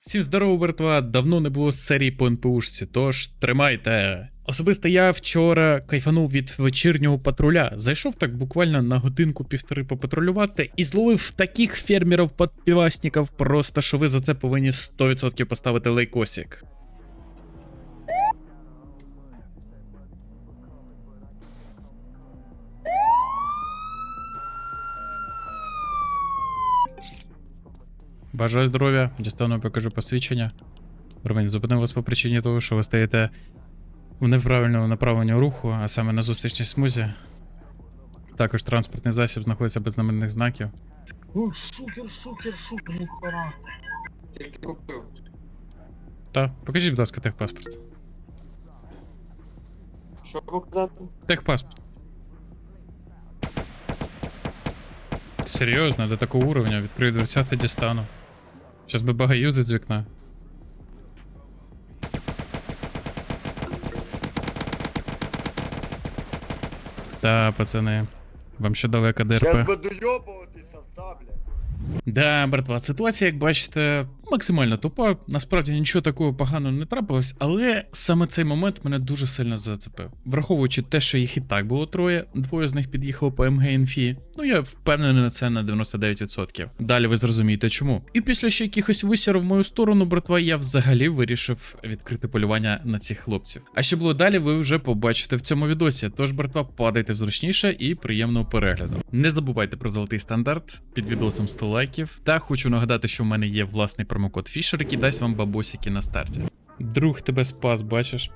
Всім здорово, братва! Давно не було серії по НПУшці, тож тримайте. Особисто я вчора кайфанув від вечірнього патруля. Зайшов так буквально на годинку-півтори попатрулювати і зловив таких фермерів подпівасників, просто що ви за це повинні 100% поставити лайкосик. Бажаю здоров'я, дістану покажу посвідчення. Роман, зупинив вас по причині того, що ви стоїте в неправильному направленні руху, а саме на зустрічній смузі. Також транспортний засіб знаходиться без номерних знаків. Ну, шукер, шукер, шукер, ну хара. Тільки купив. Та, покажіть, будь ласка, техпаспорт. Що показати? Техпаспорт. Серйозно, до такого уровня відкрию дверцята дістану. Щас би бага юзить з вікна. Та, пацани, вам ще далеко ДРП. Сейчас бы доебываться, овца, блядь. Да, братва, ситуація, як бачите, максимально тупа. Насправді нічого такого поганого не трапилось, але саме цей момент мене дуже сильно зацепив. Враховуючи те, що їх і так було троє, двоє з них під'їхали по МГ інфі. Ну я впевнений на це на 99%. Далі ви зрозумієте чому. І після ще якихось висір в мою сторону, братва, я взагалі вирішив відкрити полювання на цих хлопців. А що було далі, ви вже побачите в цьому відосі. Тож, братва, падайте зручніше і приємного перегляду. Не забувайте про золотий стандарт під відосом 100 лайків. Та хочу нагадати, що в мене є власний промокод Fisher, який дасть вам бабосики на старті. Друг тебе спас, бачиш?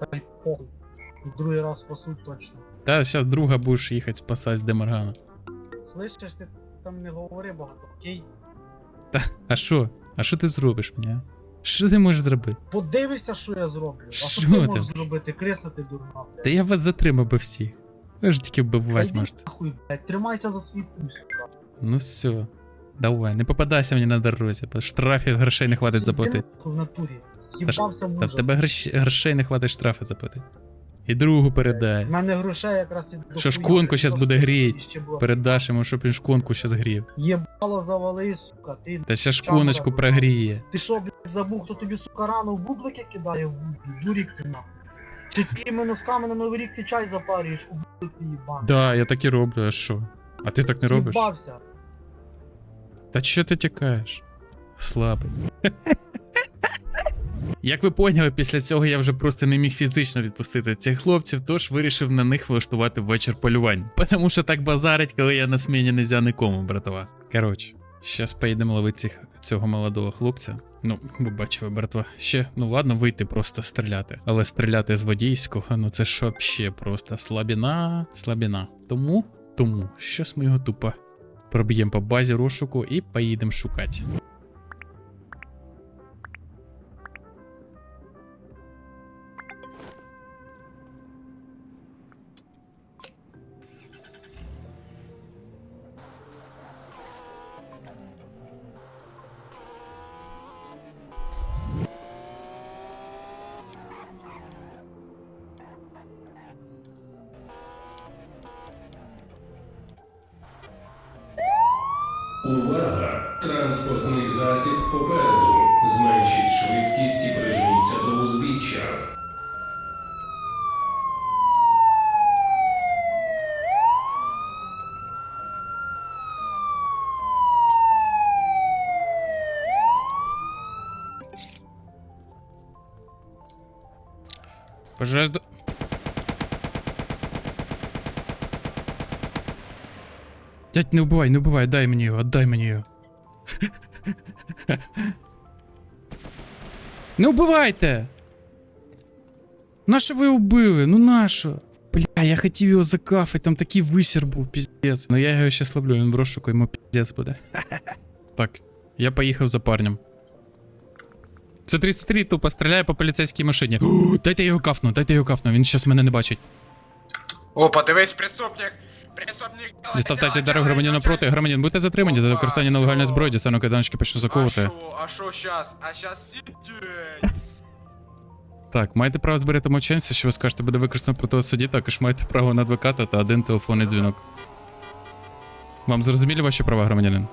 Та й похуй. Другий раз спасуть точно. Та зараз друга будеш їхати спасати з Демаргана. Слышиш, ти там не говори багато, окей? А що? А що ти зробиш мені? а? Що ти можеш зробити? Подивишся, що я зроблю. А Що що ти ти? можеш зробити? Креса ти дурна, блядь. Та я вас затримав би всіх. Ви ж тільки Та вбивати йди можете. нахуй, блядь, тримайся за свій пульс, сука. Ну все. Давай, не попадайся мені на дорозі, бо штрафів грошей не хватить заплатити. в натурі. З'їбався Та тебе грош... грошей не хватить штрафи заплатити. І другу передай. В мене грошей якраз і Що блядь, щас буде гріть. Передаш йому, щоб він шконку ще згрів. Єбало завали, сука, ти. Та ще шконочку прогріє. Ти що, блядь, забув, хто тобі, сука, рано в бублики кидає? Дурік ти нахуй. Ти тими носками на новий рік ти чай запарюєш, у бублик ти їбан. Да, я так і роблю, а що? А ти так не робиш? З'їбався. Та що ти тікаєш? Слабий. Як ви поняли, після цього я вже просто не міг фізично відпустити цих хлопців, тож вирішив на них влаштувати вечір полювань. Тому що так базарить, коли я на сміні нельзя нікому, братва. Коротше, щас поїдемо ловити цього молодого хлопця. Ну, ви бачили, братва. Ще, ну ладно, вийти просто стріляти. Але стріляти з водійського, ну це ж вообще просто слабіна, слабіна. Тому, тому, щас ми його тупо проб'ємо по базі розшуку і поїдемо шукати. Пожежда. Дядь, не убивай, не убивай, дай мені його, отдай мені його. Не убивайте! Нащо ви його вбили? Ну нащо? Бля, я хотів його закафати, там такий висір був, піздець. Ну я його ще славлю, він в розшуку, йому піздець буде. так, я поїхав за парнем. Це 303 тупо стріляє по поліцейській машині. О, дайте його кафну, дайте його кафну, він щас мене не бачить. О, подивись, преступник! Преступник! Дістав тазі дорогу громадянина проти. Громадян, будьте затримані за використання нелегальної зброї, дістану кайданочки, почну заковувати. а шо щас? А щас сидіть! Так, маєте право зберегти мовчанця, що ви скажете, буде використано проти вас суді, також маєте право на адвоката та один телефонний дзвінок. Вам зрозуміли ваші права, громадянин?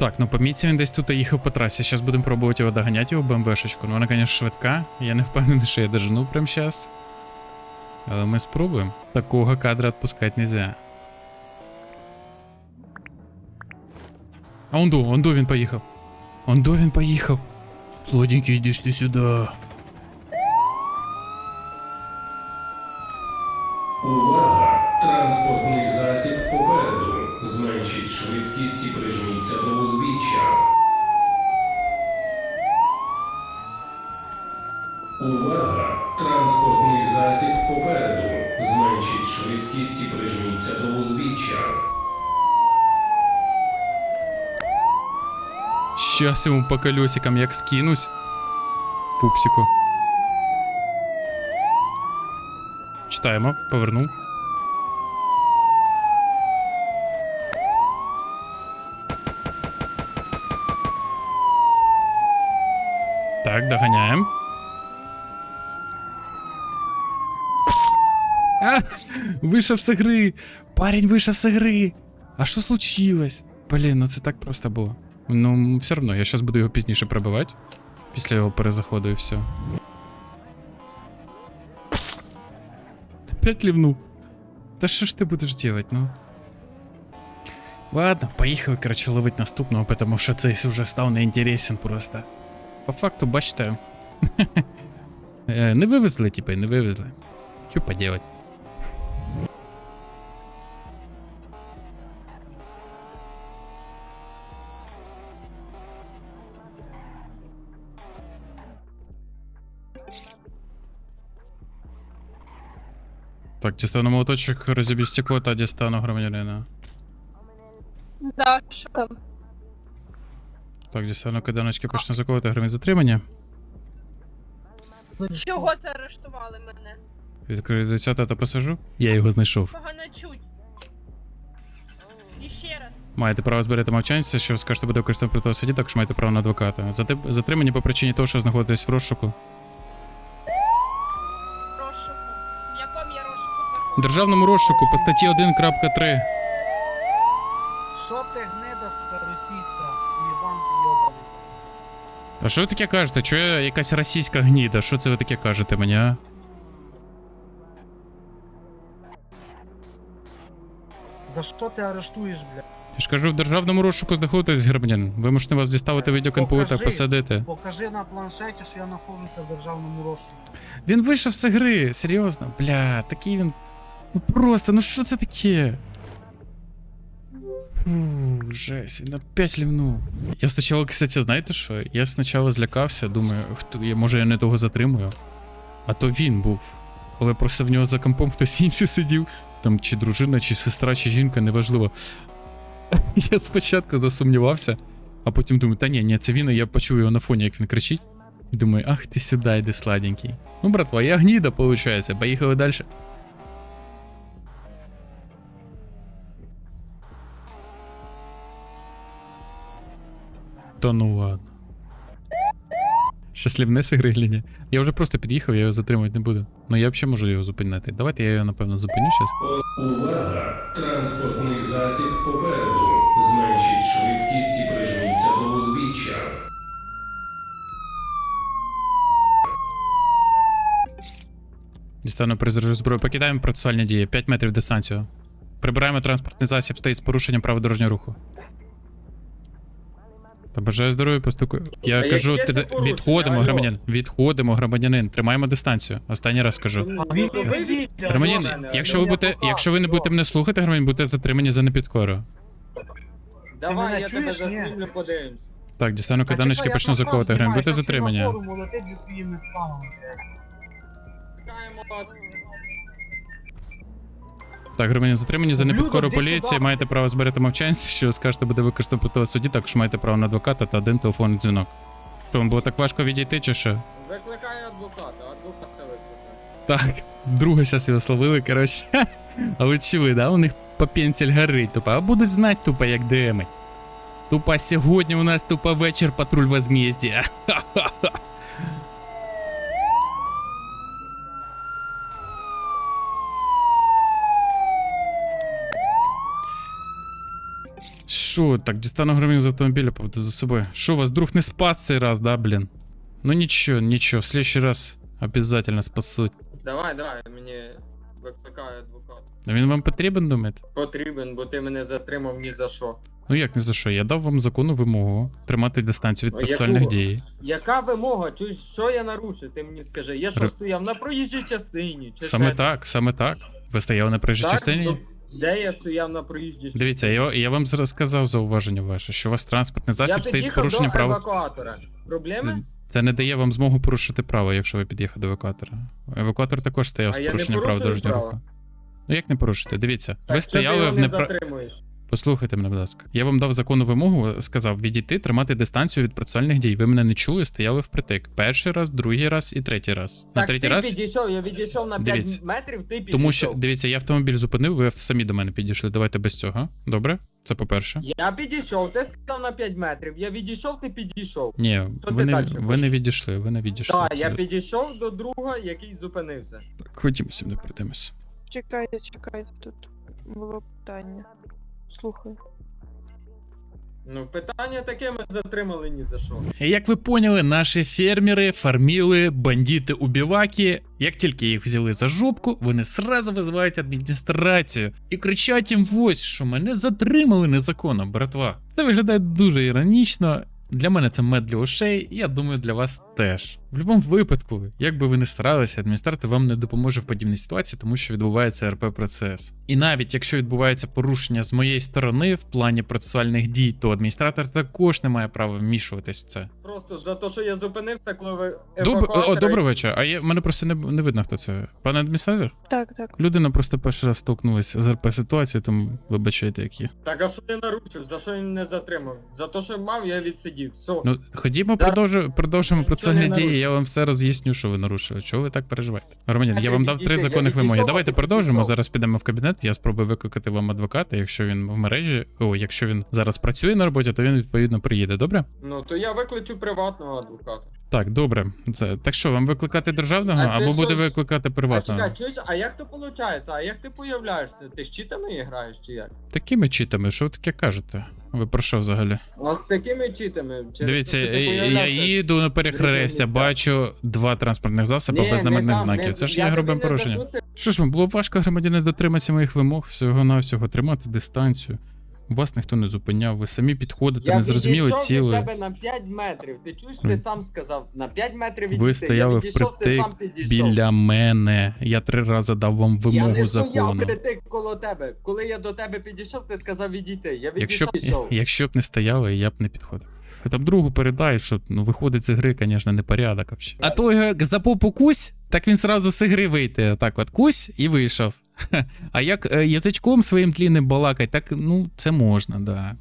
Так, ну по міці він десь тут їхав по трасі. Зараз будемо пробувати його доганяти, його БМВшечку. Ну вона, звісно, швидка. Я не впевнений, що я дожену прямо зараз. Але ми спробуємо. Такого кадра відпускати нельзя. А онду, онду він поїхав. Онду він поїхав. Сладенький, йдеш ти сюди. Увага! Транспортний засіб попереду. Зменшіть швидкість і прижміться до узбіччя. Увага! Транспортний засіб попереду. Швидкість прижміться до узбіччя. Щас йому по колесикам як скинусь. Пупсику. Читаємо, повернув. вийшов з гри. Парень вийшов з гри. А що случилось? Блін, ну це так просто було. Ну, все одно, я зараз буду його пізніше пробивати. Після його перезаходу і все. Опять лівнув. Та що ж ти будеш делать, ну? Ладно, поїхали, короче, ловить наступного, потому що цей вже став неінтересен просто. По факту, бачите. е, не вивезли, типа, не вивезли. Що поделать? Так, дістану молоточок, розіб'ю стекло та дістану громадянина. Да, що там? Так, дістану киданочки, почну заковувати громадян затримання. Чого заарештували мене? Відкрию дитя та посажу. Я його знайшов. Погано чуть. І ще раз. Маєте право зберегти мовчанця, що скажете буде використано проти суді, також маєте право на адвоката. Зате- Затримані по причині того, що знаходитесь в. Розшуку. В якому я розшуку знаходжусь? Державному розшуку по статті 1.3. Що ти гнида, російська? Єбан йобаний. А що ви таке кажете? Що я якась російська гніда? Що це ви таке кажете мені, а? За що ти арештуєш, бля? Я ж кажу, в державному розшуку знаходитесь, громадян. Вимушені вас діставити КНПУ та Покажи. посадити. Покажи на планшеті, що я знаходжуся в державному розшуку. Він вийшов з гри, серйозно. Бля, такий він. Ну просто, ну що це таке? Фу, жесть, він опять лівнув. Я спочатку, кстати, знаєте що? Я спочатку злякався, думаю, хто я, може я не того затримую. А то він був. Але просто в нього за компом хтось інший сидів. Там чи дружина, чи сестра, чи жінка, неважливо. Я спочатку засумнівався, а потім думаю, та ні, ні, це він, і я почув його на фоні, як він кричить. І думаю, ах ти сюди, йди сладенький. Ну, братва, я гніда, виходить. Поїхали далі. Та ну ладно. Щаслівне сигригління. Я вже просто під'їхав, я його затримувати не буду. Ну я взагалі можу його зупинити. Давайте я його, напевно, зупиню зараз. Увага! Транспортний засіб попереду. Зменшіть швидкість і прижміться до узбіччя. Дістану призрежу зброю. Покидаємо процесуальні дії. 5 метрів дистанцію. Прибираємо транспортний засіб, стоїть з порушенням правил дорожнього руху. Та бажаю здоров'я, постукаю. Я Та кажу, яке ти це порушення? відходимо, Алло. громадян. Відходимо, громадянин. Тримаємо дистанцію. Останній раз кажу. Видіть. Громадянин, якщо ви будете, якщо ви не будете мене слухати, громадянин, будете затримані за непідкору. Давай, я тебе чуєш, ні? застрімлю, подивимось. Так, дістану каданочки, почну заковувати громадян. Будете затримані. Чекаємо. Так, громадян затримані за непідкору поліції. Маєте право зберегти мовчанці, що ви скажете буде використано проти вас суді, також маєте право на адвоката та один телефонний дзвінок. Що, вам було так важко відійти, чи що? Викликаю адвоката, адвоката викликаю. Так, друга зараз його словили, коротше. А ви чи ви, да? У них попенсель горить тупо. А будуть знати тупо, як демить. Тупо сьогодні у нас тупо вечір патруль возмездія. Що, так, дістану громадян з автомобіля, поведу за собою. Що, вас друг не спас цей раз, да, блін? Ну нічого, нічого, в следующий раз обязательно спасуть. Давай, давай, мені викликає адвокат. А він вам потрібен, думаєте? Потрібен, бо ти мене затримав ні за що. Ну як не за що? Я дав вам законну вимогу тримати дистанцію від А процесуальних яку? дій. Яка вимога? Чуєш, що я нарушив? Ти мені скажи. Я що Ре- стояв на проїжджій частині? Чи Саме ще- так, саме так. Ви стояли на проїжджій Так? частині? Ну, Де я стояв на проїжджій? Дивіться, я, я вам зараз сказав зауваження ваше, що у вас транспортний засіб стоїть з порушенням права. евакуатора. Проблеми? Це не дає вам змогу порушити право, якщо ви під'їхали до евакуатора. Евакуатор також стояв з порушенням права дорожнього руху. Ну як не порушити? Дивіться, Так, ви стояли в не непра... затримуєш? Послухайте мене, будь ласка. Я вам дав законну вимогу, сказав відійти, тримати дистанцію від процесуальних дій. Ви мене не чули, стояли впритик. Перший раз, другий раз і третій раз. на третій ти раз. підійшов, я відійшов на 5 Дивіться. метрів, ти підійшов. Тому що дивіться, я автомобіль зупинив, ви самі до мене підійшли. Давайте без цього. Добре? Це по-перше. Я підійшов, ти сказав на 5 метрів. Я відійшов, ти підійшов. Ні, Що ви ти не, далі ви не відійшли, ви не відійшли. Так, я абсолютно. підійшов до друга, який зупинився. Так, ходімо сюди, прийдемося. Чекайте, чекайте, тут було питання. Слухай. Ну, питання таке ми затримали ні за що. Як ви поняли, наші фермери фарміли бандити убіваки. Як тільки їх взяли за жопку, вони сразу визивають адміністрацію і кричать їм ось, що мене затримали незаконно, братва. Це виглядає дуже іронічно. Для мене це мед для ушей, і я думаю, для вас теж. В будь-якому випадку, як би ви не старалися, адміністратор вам не допоможе в подібній ситуації, тому що відбувається РП процес. І навіть якщо відбувається порушення з моєї сторони в плані процесуальних дій, то адміністратор також не має права вмішуватись в це. Просто за те, що я зупинився, коли ви Доб... О, добрий вечір. А я мене просто не, не видно, хто це. Пане адміністратор? Так, так. Людина просто перший раз столкнулася з РП ситуацією, тому вибачайте, які. Так, а що я нарушив? За що він не затримав? За те, що мав, я відсидів. Все. Ну, ходімо, Да. продовжу, продовжимо процесуальні не дії. Я вам все роз'ясню, що ви нарушили. Чого ви так переживаєте? Громадян, я вам дав три законних вимоги. Давайте продовжимо. Зараз підемо в кабінет. Я спробую викликати вам адвоката. Якщо він в мережі, о, якщо він зараз працює на роботі, то він відповідно приїде. Добре? Ну, то я викличу приватного адвоката. Так, добре. Це так що вам викликати державного А ти або що? буде викликати А приватного? чекай, чуєш, а як то виходить? А як ти появляєшся? Ти з читами граєш чи як? Такими читами, що ви таке кажете? Ви про що взагалі? А з такими читами? Через Дивіться, що ти я появлявся- їду на перехрестя, бачу два транспортних засоби Ні, без не номерних там, знаків. не- Це ж я є тобі грубим не порушенням. Що ж вам, було важко громадяни дотриматися моїх вимог, всього навсього тримати дистанцію. Вас ніхто не зупиняв, ви самі підходите, Я не зрозуміли відійшов ціли. від тебе на 5 метрів. Ти чуєш, Мгм. ти сам сказав, на 5 метрів від Ви стояли я відійшов, впритик біля мене. Я три рази дав вам я вимогу не закону. стояв притик коло тебе. Коли я до тебе підійшов, ти сказав відійти. Я Якщо б, відійшов. якщо б не стояли, я б не підходив. Там другу передай, що ну, виходить з ігри, звісно, непорядок взагалі. А то його за попу кусь, так він сразу з ігри вийти. Так от кусь і вийшов. А як е, язичком своїм тлінним балакать, так ну це можна, да.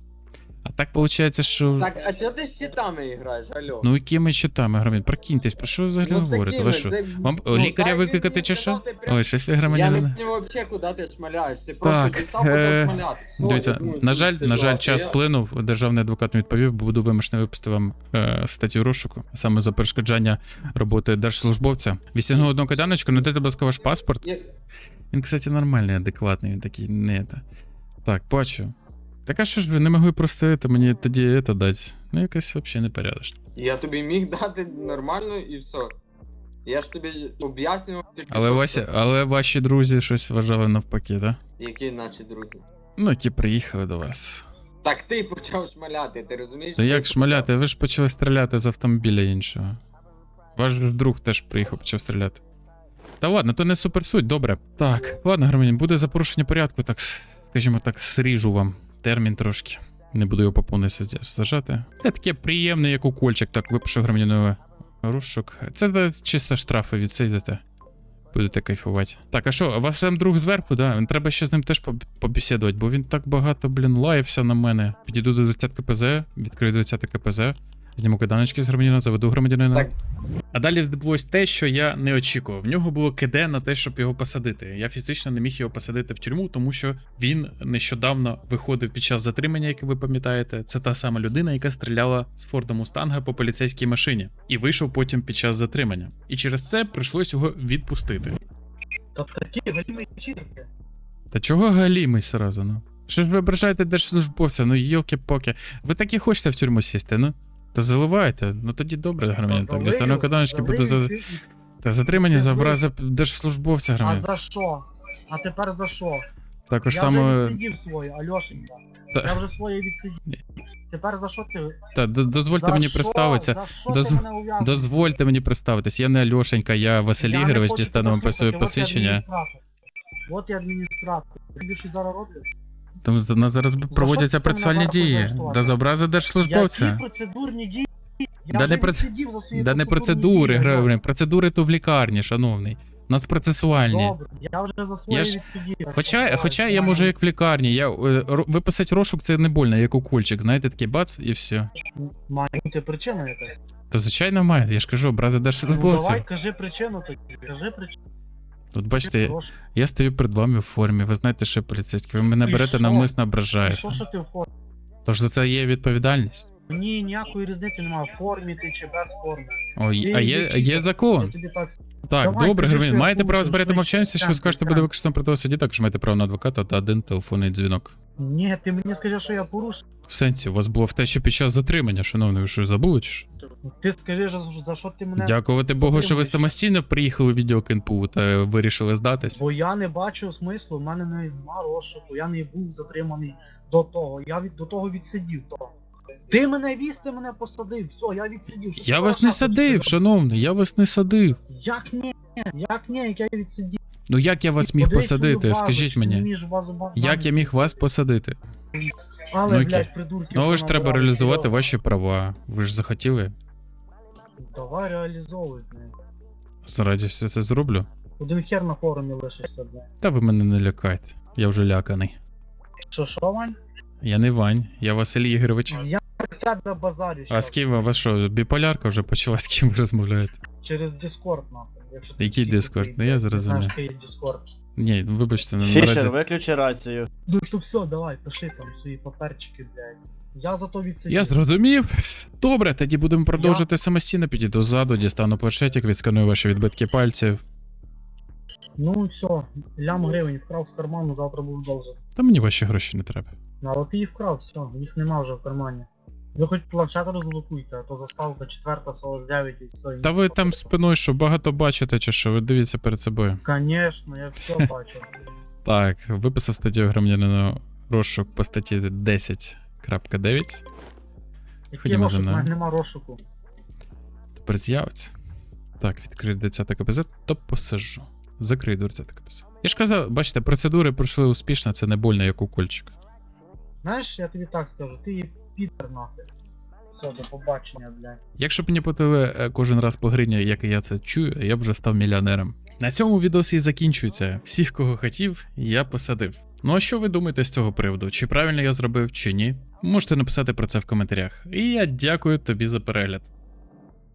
А так виходить, що. Так, а чого ти з читами граєш, алло? Ну якими щитами, громадян? Прокиньтесь, про що ви взагалі Ну, говорите? Ви що? Вам ну, лікаря викликати чи що? прям- Ой, щось ви Я не поняв взагалі, куди ти шмаляєш. Ти Так, просто дістав, е, почав шмаляти. Дивіться, думаю, на жаль, на жаль, час я- вплинув. Державний адвокат відповів, бо буду вимушений випустити вам е, статтю розшуку саме за перешкоджання роботи держслужбовця. Вісягну одну кайданочку, надайте, будь ласка, ваш паспорт. Я- Він, кстати, нормальний, адекватний, він такий не це. Так, бачу. Так а що ж ви не могли просто це, мені тоді це дати? Ну, якось взагалі непорядочно. Я тобі міг дати нормально і все. Я ж тобі об'яснював тільки. Але, що Вася, це. але ваші друзі щось вважали навпаки, так? Да? Які наші друзі? Ну, які приїхали до вас. Так ти почав шмаляти, ти розумієш? Ти як шмаляти? Ви ж почали стріляти з автомобіля іншого. Ваш друг теж приїхав, почав стріляти. Та ладно, то не суперсуть, добре. Так, ладно, громадян, буде за порушення порядку, так, скажімо так, сріжу вам термін трошки. Не буду його по повній сажати. Це таке приємне, як укольчик, так випишу громадянове розшук. Це чисто штрафи відсидите. Будете кайфувати. Так, а що, ваш сам друг зверху, да? Треба ще з ним теж поб- побесідувати, бо він так багато, блін, лаявся на мене. Підійду до 20 КПЗ, відкрию 20 КПЗ, зніму киданочки з громадянина, заведу громадянина. Так. А далі відбулось те, що я не очікував. В нього було КД на те, щоб його посадити. Я фізично не міг його посадити в тюрму, тому що він нещодавно виходив під час затримання, як ви пам'ятаєте. Це та сама людина, яка стріляла з Форда Мустанга по поліцейській машині, і вийшов потім під час затримання. І через це прийшлось його відпустити. Та такі галімі чітки. Та чого галімий сразу, ну? Що ж ви ображаєте держслужбовця? Ну йолки-поки. Ви так і хочете в тюрму сісти, ну? Та заливайте. Ну тоді добре, громадян. Так, дістану каданочки буду за. Та затримані за образи держслужбовця, А громадян. за що? А тепер за що? Також я вже саме. відсидів своє, Альошенька. Та- Я вже своє відсидів. Тепер за що ти? Та д- дозвольте за мені що? представитися. За що Дозв- ти мене ув'язнив? Дозвольте мені представитись. Я не Альошенька, я Василь Я не Ігорович, хочу дістану вам по своє слухати, от я посвідчення. адміністратор. От я адміністратор. Ти більше зараз роблю? Там за- на зараз проводяться процесуальні дії. арештувати? Да за образи держслужбовця. Які процедурні дії? Я Да вже не проц- відсидів за свої Да не процедури, дії. Процедури то в лікарні, шановний. У нас процесуальні. Добре, я вже за своє Я ж- відсидів. так Хоча, що хоча я можу як в лікарні. Я, е, ро- виписати розшук це не больно, як укольчик, знаєте, такий бац і все. Має бути причина якась. То звичайно має, я ж кажу, образи Ну, держслужбовця. давай, кажи причину тоді. Кажи причину. Тут бачите, я стою перед вами в формі, ви знаєте, що поліцейські, ви мене І берете навмисно І ображаєте. що, що ти в формі? Тож за це є відповідальність. Ні, ніякої різниці немає, в формі ти чи без форми. Ой, Ти а є, є закон. тобі так Так, Давай, добре, кажи, громадян, що маєте право зберегти швидше. мовчання, що ви скажете, буде темпи. використано проти суді, також маєте право на адвоката та один телефонний дзвінок. Ні, ти мені скажи, що я порушив. В сенсі, у вас було в те, що під час затримання, шановний, ви що забули чи що? Ти скажи, за, за що ти мене. Дякувати Богу, що ви затримуєш. самостійно приїхали в відділ КНПУ та вирішили здатись. Бо я не бачу смислу, в мене нема розшуку, я не був затриманий до того. Я від до того відсидів. То. Ти мене віз, ти мене посадив. Все, я відсидів. Що Я вас не садив, шановний, я вас не садив. Як ні? Як ні, як я відсидів? Ну як я вас міг Подивись свою посадити? базу, Скажіть чи мені, базу як я міг вас посадити? Але, Ну, окей. блядь, придурки. Ну але ж треба реалізувати серйозно. ваші права. Ви ж захотіли. Давай реалізовуй, блядь. Зараді все це зроблю. Один хер на форумі лишишся, блядь. Та ви мене не лякайте. Я вже ляканий. Що, що, Вань? Я не Вань, я Василь Ігорович. Я тебе базарю А з ким? У вас що, біполярка вже почалась, з ким ви розмовляєте? Через Discord, нахуй. Якщо ти Який такий Discord? Ну, я блядь, зрозумів. Не знаєш, який Discord. Ні, ну, вибачте, на- Фішер, наразі. виключи рацію. Ну то все, давай, пиши там свої паперчики, блядь. Я зато відсидів. Я зрозумів. Добре, тоді будемо продовжувати самостійно. Підійду ззаду, дістану планшетик, відсканую ваші відбитки пальців. Ну все, лям гривень вкрав з карману, завтра буду довжити. Та мені ваші гроші не треба. Ну але ти їх вкрав, все, їх нема вже в кармані. Ви хоч планшет розблокуйте, а то заставка 449 і все. Та ви там спиною, що багато бачите, чи що, ви дивіться перед собою. Конечно, я все бачу. Так, виписав статтю громадянина розшук по статті 10.9. Який Ходімо за розшук, в мною. мене нема розшуку. Тепер з'явиться. Так, відкрию 10 КПЗ, то посажу. Закрий 20 КПЗ. Я ж казав, бачите, процедури пройшли успішно, це не больно, як укольчик. Знаєш, я тобі так скажу, ти є підер нахуй. Все, до побачення, блядь. Якщо б мені платили е, кожен раз по гривні, як я це чую, я б вже став мільйонером. На цьому відос і закінчується. Всіх, кого хотів, я посадив. Ну а що ви думаєте з цього приводу? Чи правильно я зробив, чи ні? Можете написати про це в коментарях. І я дякую тобі за перегляд.